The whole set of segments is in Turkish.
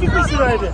Süper sıraydı.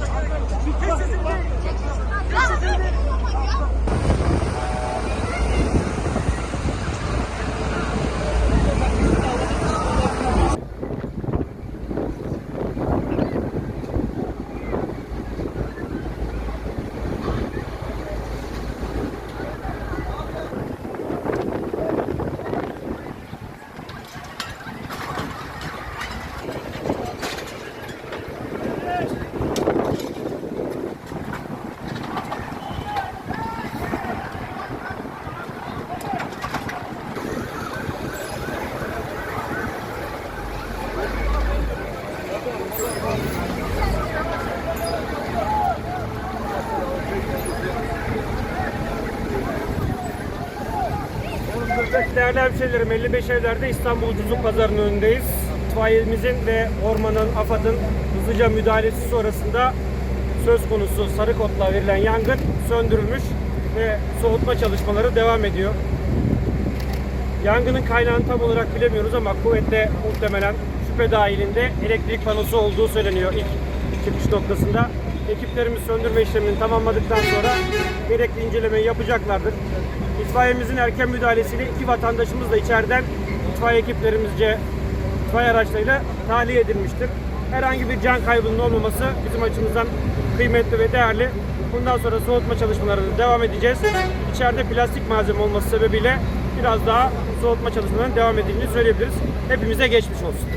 Değerli hemşehrilerim 55 evlerde İstanbul Ucuzluk Pazarı'nın önündeyiz. İtfaiyemizin ve ormanın, AFAD'ın hızlıca müdahalesi sonrasında söz konusu sarı kodla verilen yangın söndürülmüş ve soğutma çalışmaları devam ediyor. Yangının kaynağını tam olarak bilemiyoruz ama kuvvetle muhtemelen şüphe dahilinde elektrik panosu olduğu söyleniyor ilk çıkış noktasında. Ekiplerimiz söndürme işlemini tamamladıktan sonra gerekli incelemeyi yapacaklardır. İtfaiyemizin erken müdahalesiyle iki vatandaşımız da içeriden itfaiye ekiplerimizce itfaiye araçlarıyla tahliye edilmiştir. Herhangi bir can kaybının olmaması bizim açımızdan kıymetli ve değerli. Bundan sonra soğutma çalışmalarına devam edeceğiz. İçeride plastik malzeme olması sebebiyle biraz daha soğutma çalışmalarının devam edildiğini söyleyebiliriz. Hepimize geçmiş olsun.